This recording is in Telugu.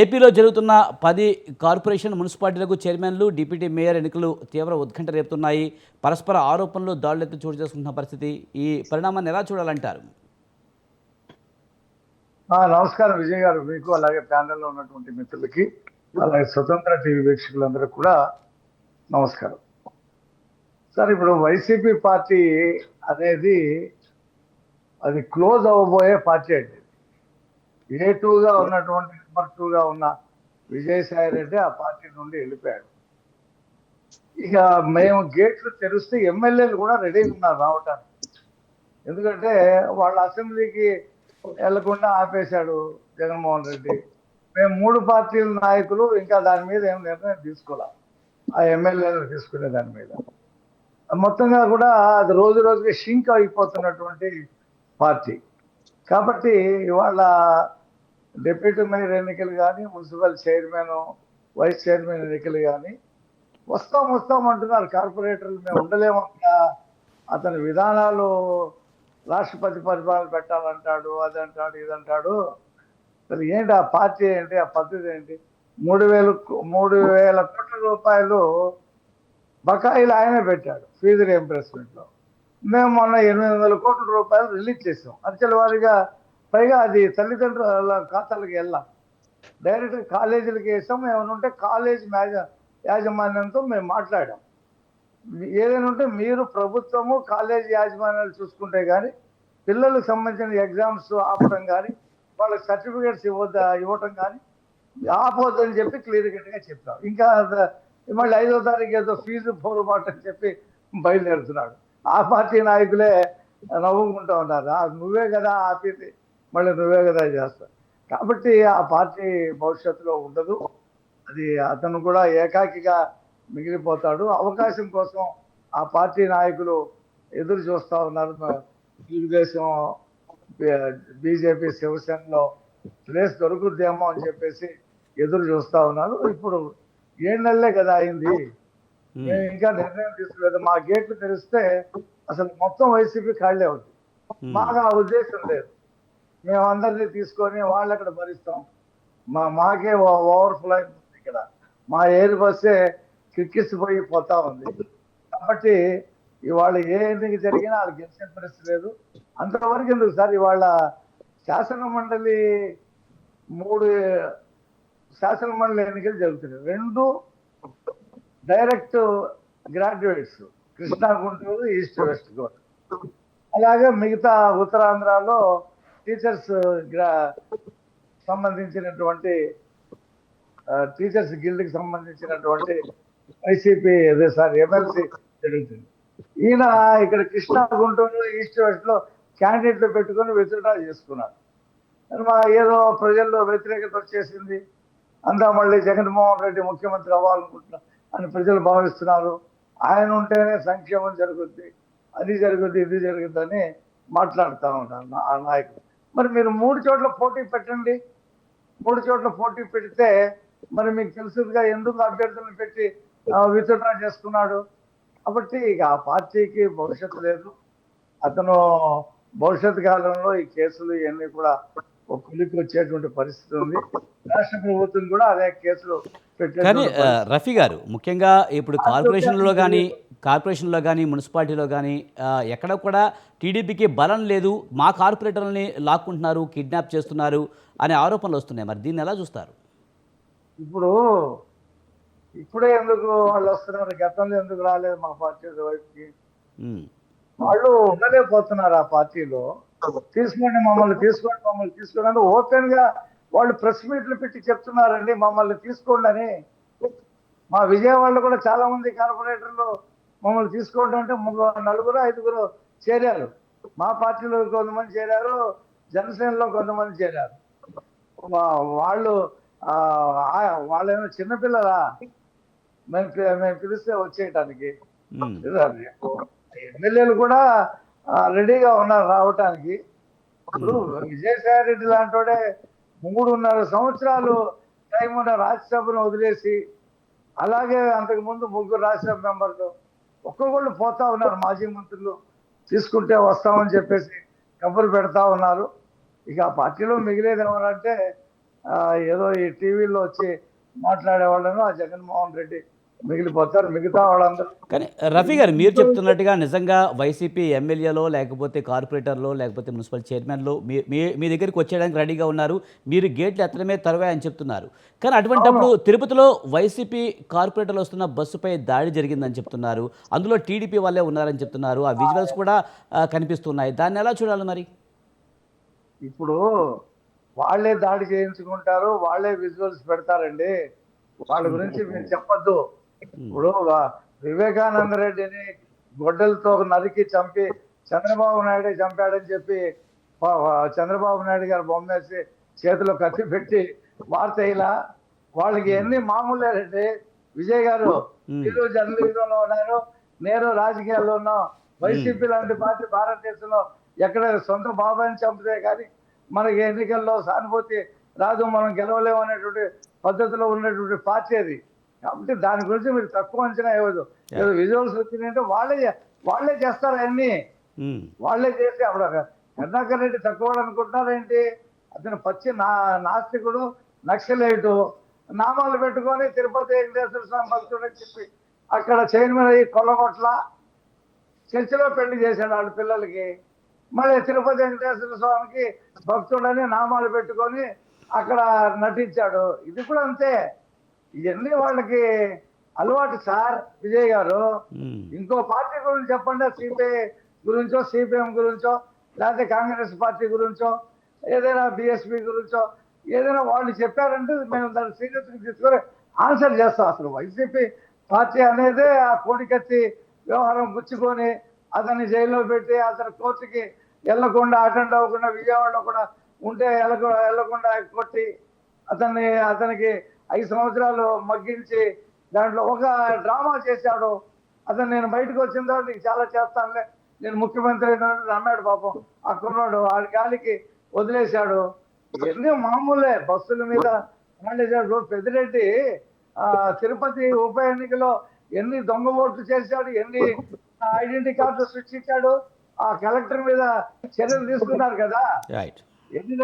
ఏపీలో జరుగుతున్న పది కార్పొరేషన్ మున్సిపాలిటీలకు చైర్మన్లు డిప్యూటీ మేయర్ ఎన్నికలు తీవ్ర ఉత్కంఠ రేపుతున్నాయి. పరస్పర ఆరోపణలు దాడులెత్తి చోటు చేసుకుంటున్న పరిస్థితి ఈ పరిణామాన్ని ఎలా చూడాలంటారు? నమస్కారం విజయ్ గారు. మీకు అలాగే ప్యానెల్లో ఉన్నటువంటి మిత్రులకి అలాగే స్వతంత్ర టీవీ వీక్షకులందరూ కూడా నమస్కారం. సార్ ఇప్పుడు వైసీపీ పార్టీ అనేది అది క్లోజ్ అవ్వబోయే పార్టీ అండి. ఏ టూగా ఉన్నటువంటి నెంబర్ టూగా ఉన్న విజయసాయి రెడ్డి ఆ పార్టీ నుండి వెళ్ళిపోయాడు. ఇక మేము గేట్లు తెరిస్తే ఎమ్మెల్యేలు కూడా రెడీగా ఉన్నారు రావటానికి. ఎందుకంటే వాళ్ళ అసెంబ్లీకి వెళ్ళకుండా ఆపేశాడు జగన్మోహన్ రెడ్డి. మేము మూడు పార్టీల నాయకులు ఇంకా దాని మీద ఏం నిర్ణయం తీసుకోవాలి ఆ ఎమ్మెల్యేలు తీసుకునే దాని మీద. మొత్తంగా కూడా అది రోజు రోజుకి షింక్ అయిపోతున్నటువంటి పార్టీ. కాబట్టి ఇవాళ డిప్యూటీ మేయర్ ఎన్నికలు కానీ మున్సిపల్ చైర్మన్ వైస్ చైర్మన్ ఎన్నికలు కానీ వస్తాం వస్తాం అంటున్నారు కార్పొరేటర్లు. మేము ఉండలేము అతని విధానాలు రాష్ట్రపతి పరిపాలన పెట్టాలంటాడు అది అంటాడు ఇది అంటాడు. అసలు ఏంటి ఆ పార్టీ ఏంటి ఆ పద్ధతి ఏంటి? మూడు వేలు మూడు వేల కోట్ల రూపాయలు బకాయిలు ఆయనే పెట్టాడు ఫీజు రియంబర్స్మెంట్లో మేము మొన్న ఎనిమిది వందల కోట్ల రూపాయలు రిలీజ్ చేసాం. అంచెల వారిగా పైగా అది తల్లిదండ్రుల ఖాతాలకు వెళ్ళాం. డైరెక్ట్ కాలేజీలకు వేసాం. ఏమైనా ఉంటే కాలేజ్ మేజ యాజమాన్యంతో మేము మాట్లాడాం. ఏదైనా ఉంటే మీరు ప్రభుత్వము కాలేజ్ యాజమాన్యాలు చూసుకుంటే కానీ పిల్లలకు సంబంధించిన ఎగ్జామ్స్ ఆపడం కానీ వాళ్ళకి సర్టిఫికేట్స్ ఇవ్వద్ద ఇవ్వటం కానీ ఆపొద్దని చెప్పి క్లియర్ కట్గా చెప్తాం ఇంకా మళ్ళీ ఐదో తారీఖు ఏదో ఫీజు పోరుబాటు అని చెప్పి బయలుదేరుతున్నాడు. ఆ పార్టీ నాయకులే నవ్వుకుంటూ ఉన్నారు. నువ్వే కదా ఆపేది మళ్ళీ నువ్వే కదా చేస్తావు కాబట్టి ఆ పార్టీ భవిష్యత్తులో ఉండదు. అది అతను కూడా ఏకాకిగా మిగిలిపోతాడు. అవకాశం కోసం ఆ పార్టీ నాయకులు ఎదురు చూస్తా ఉన్నారు. తెలుగుదేశం బీజేపీ శివసేనలో ప్లేస్ దొరుకుద్దేమో అని చెప్పేసి ఎదురు చూస్తా ఉన్నారు. ఇప్పుడు ఏడు నెలలే కదా అయింది. మేము. ఇంకా నిర్ణయం తీసుకోలేదు. మా గేట్లు తెరిస్తే అసలు మొత్తం వైసీపీ ఖాళీ అవుతుంది మాకు ఆ ఉద్దేశం లేదు. మేము అందరినీ తీసుకొని వాళ్ళు అక్కడ భరిస్తాం. మా మాకే ఓవర్ఫ్లో అయిపోతుంది ఇక్కడ. మా ఎయిర్ బస్సే కిక్కిసిపోయి పోతా ఉంది. కాబట్టి ఇవాళ ఏ ఎన్నిక జరిగినా వాళ్ళు గెలిచే పరిస్థితి లేదు. అంతవరకు ఎందుకు సార్? ఇవాళ శాసన మండలి మూడు శాసన మండలి ఎన్నికలు జరుగుతున్నాయి. రెండు direct graduates Krishna Guntur east west Godavari. అలాగే మిగతా ఉత్తరాంధ్రలో టీచర్స్ సంబంధించినటువంటి టీచర్స్ గిల్డ్కి సంబంధించినటువంటి వైసీపీ అదే సార్ ఎమ్మెల్సీ జరుగుతుంది. ఈయన ఇక్కడ కృష్ణా గుంటూరు ఈస్ట్ వెస్ట్లో క్యాండిడేట్లు పెట్టుకొని విత్డ్రా చేసుకున్నారు. మా ఏదో ప్రజల్లో వ్యతిరేకత వచ్చేసింది. అంతా మళ్ళీ జగన్మోహన్ రెడ్డి ముఖ్యమంత్రి అవ్వాలనుకుంటున్నా అని ప్రజలు భావిస్తున్నారు. ఆయన ఉంటేనే సంక్షేమం జరుగుద్ది అది జరుగుద్ది ఇది జరుగుద్ది అని మాట్లాడుతూ ఉంటారు ఆ నాయకుడు మరి మీరు మూడు చోట్ల పోటీ పెట్టండి. మూడు చోట్ల పోటీ పెడితే మరి మీకు తెలుసుగా ఎందుకు అభ్యర్థులను పెట్టి విత్డ్రా చేసుకున్నాడు. కాబట్టి ఇక ఆ పార్టీకి భవిష్యత్తు లేదు. అతను భవిష్యత్ కాలంలో ఈ కేసులు ఇవన్నీ కూడా ఒక కులికి వచ్చేటువంటి పరిస్థితి ఉంది. రాష్ట్ర ప్రభుత్వం కూడా అదే కేసులు కానీ. రఫీ గారు ముఖ్యంగా ఇప్పుడు కార్పొరేషన్లో కానీ కార్పొరేషన్లో కానీ మున్సిపాలిటీలో కానీ ఎక్కడ కూడా టీడీపీకి బలం లేదు మా కార్పొరేటర్లని లాక్కుంటున్నారు కిడ్నాప్ చేస్తున్నారు అనే ఆరోపణలు వస్తున్నాయి. మరి దీన్ని ఎలా చూస్తారు? ఇప్పుడు ఇప్పుడే ఎందుకు వాళ్ళు వస్తున్నారు? గతంలో ఎందుకు రాలేదు మా పార్టీ వైపుకి? వాళ్ళు ఉండలేకపోతున్నారు ఆ పార్టీలో. తీసుకోండి మమ్మల్ని తీసుకోండి మమ్మల్ని తీసుకోండి అని ఓపెన్గా వాళ్ళు ప్రెస్ మీట్లు పెట్టి చెప్తున్నారండి మమ్మల్ని తీసుకోండి అని. మా విజయవాడలో కూడా చాలా మంది కార్పొరేటర్లు మమ్మల్ని తీసుకోండి అంటే ముగ్గురు నలుగురు ఐదుగురు చేరారు. మా పార్టీలో కొంతమంది చేరారు జనసేనలో కొంతమంది చేరారు. వాళ్ళు వాళ్ళేమో చిన్నపిల్లలా మేము మేము పిలిస్తే వచ్చేయటానికి. ఎమ్మెల్యేలు కూడా రెడీగా ఉన్నారు రావటానికి. ఇప్పుడు విజయసాయి రెడ్డి లాంటి మూడున్నర సంవత్సరాలు టైం ఉన్న రాజ్యసభను వదిలేసి అలాగే అంతకు ముందు ముగ్గురు రాజ్యసభ మెంబర్లు ఒక్కొక్కళ్ళు పోతా ఉన్నారు మాజీ మంత్రులు. తీసుకుంటే వస్తామని చెప్పేసి కబురు పెడతా ఉన్నారు. ఇక ఆ పార్టీలో మిగిలేది ఎవరంటే ఏదో ఈ టీవీలో వచ్చి మాట్లాడే వాళ్ళను ఆ జగన్మోహన్ రెడ్డి. మిగిలిపోతారు మిగతా వాళ్ళందరూ. కానీ రఫీ గారు మీరు చెప్తున్నట్టుగా నిజంగా వైసీపీ ఎమ్మెల్యేలో లేకపోతే కార్పొరేటర్లో లేకపోతే మున్సిపల్ చైర్మన్లో మీ మీ మీ దగ్గరికి వచ్చేయడానికి రెడీగా ఉన్నారు. మీరు గేట్లు ఎత్తడమే తరవే అని చెప్తున్నారు. కానీ అటువంటప్పుడు తిరుపతిలో వైసీపీ కార్పొరేటర్లు వస్తున్న బస్సుపై దాడి జరిగిందని చెప్తున్నారు. అందులో టీడీపీ వాళ్ళే ఉన్నారని చెప్తున్నారు. ఆ విజువల్స్ కూడా కనిపిస్తున్నాయి. దాన్ని ఎలా చూడాలి మరి? ఇప్పుడు వాళ్ళే దాడి చేయించుకుంటారు వాళ్ళే విజువల్స్ పెడతారండి. వాళ్ళ గురించి మీరు చెప్పొద్దు. ఇప్పుడు వా- వివేకానంద రెడ్డిని గొడ్డలతో నరికి చంపి చంద్రబాబు నాయుడు చంపాడని చెప్పి చంద్రబాబు నాయుడు గారు బొమ్మేసి చేతిలో కత్తి పెట్టి వార్త ఇలా వాళ్ళకి ఎన్ని మామూలేనండి విజయ్ గారు. మీరు జర్నలిజంలో ఉన్నారు నేను రాజకీయాల్లో ఉన్నా వైసీపీ లాంటి పార్టీ భారతదేశంలో ఎక్కడ సొంత బాబాయిని చంపితే కానీ మనకి ఎన్నికల్లో సానుభూతి రాదు మనం గెలవలేము అనేటువంటి పద్ధతిలో ఉన్నటువంటి పార్టీ అది. కాబట్టి దాని గురించి మీరు తక్కువ అంచనా ఇవ్వదు ఏదో విజువల్స్ వచ్చినాయంటే వాళ్ళే వాళ్ళే చేస్తారు అన్ని ఉమ్, వాళ్ళే చేసి అప్పుడు కరుణాకర్ రెడ్డి తక్కువ అనుకుంటున్నారేంటి అతను పచ్చి నా నాస్తికుడు నక్సలైటు. నామాలు పెట్టుకొని తిరుపతి వెంకటేశ్వర స్వామి భక్తుడు అని చెప్పి అక్కడ చైర్మన్ అయ్యి కొల్లగొట్ల చర్చిలో పెళ్ళి చేశాడు వాళ్ళ పిల్లలకి. మళ్ళీ తిరుపతి వెంకటేశ్వర స్వామికి భక్తుడని నామాలు పెట్టుకొని అక్కడ నటించాడు. ఇది కూడా అంతే. ఇవన్నీ వాళ్ళకి అలవాటు సార్ విజయ్ గారు. ఇంకో పార్టీ గురించి చెప్పండి సిపిఐ గురించో సిపిఎం గురించో లేకపోతే కాంగ్రెస్ పార్టీ గురించో ఏదైనా బిఎస్పి గురించో ఏదైనా వాళ్ళు చెప్పారంటే మేము దాన్ని సీరియస్గా తీసుకొని ఆన్సర్ చేస్తాం. అసలు వైసీపీ పార్టీ అనేది ఆ కోడికత్తి వ్యవహారం గుచ్చుకొని అతన్ని జైల్లో పెట్టి అతని కోర్టుకి వెళ్ళకుండా అటెండ్ అవ్వకుండా విజయవాడలో కూడా ఉంటే వెళ్ళక వెళ్ళకుండా కొట్టి అతన్ని అతనికి ఐదు సంవత్సరాలు మగ్గించి దాంట్లో ఒక డ్రామా చేశాడు. అతను నేను బయటకు వచ్చిన తర్వాత నీకు చాలా చేస్తానులే. నేను ముఖ్యమంత్రి అయినానని అన్నాడు పాపం. ఆ కుర్రాడు వాడి గాలికి వదిలేశాడు. ఇవన్నీ మామూలే. బస్సుల మీద మాండేశాడు పెద్దిరెడ్డి ఆ తిరుపతి ఉప ఎన్నికలో ఎన్ని దొంగ ఓట్లు చేశాడు ఎన్ని ఐడెంటిటీ కార్డు సృష్టించాడు ఆ కలెక్టర్ మీద చర్యలు తీసుకున్నారు కదా. ఎన్ని